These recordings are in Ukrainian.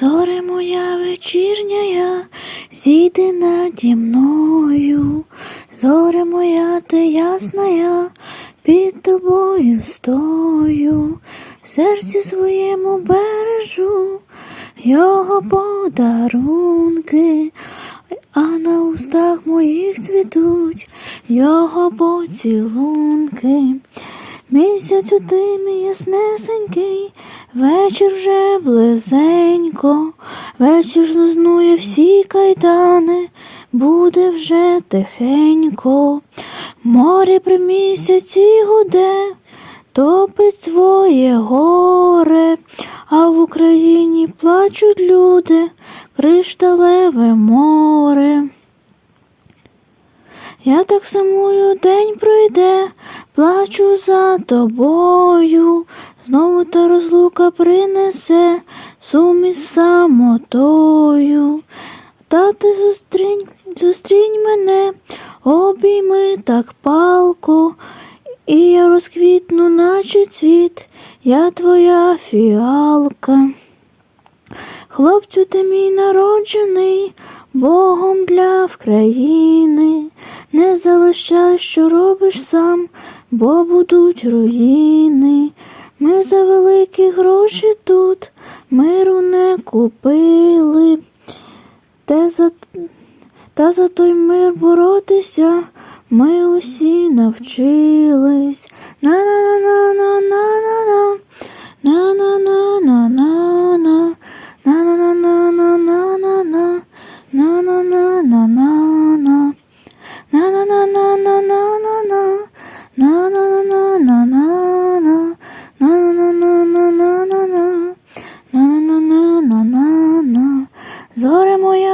Зоре моя вечірня, зійди наді мною, зоре моя ти ясна, під тобою стою, в серці своєму бережу його подарунки, а на устах моїх цвітуть його поцілунки. Місяцю ти мій яснесенький, вечір вже близенько, вечір злизнує всі кайдани, буде вже тихенько. Море при місяці гуде, топить своє горе, а в Україні плачуть люди, кришталеве море. Я так самую день пройде, плачу за тобою, знову та розлука принесе сум із самотою. Та ти зустрінь, зустрінь мене, обійми так палко, і я розквітну, наче цвіт, я твоя фіалка. Хлопцю ти мій народжений, Богом для вкраїни, не залишай, що робиш сам, бо будуть руїни. Ми за великі гроші тут миру не купили, те за, та за той мир боротися ми усі навчились. На-на-на-на-на-на-на,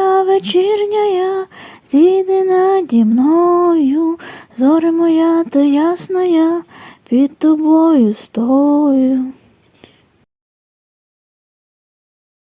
Зоре моя вечірня, зійди наді мною. Зоре моя та ясна, під тобою стою.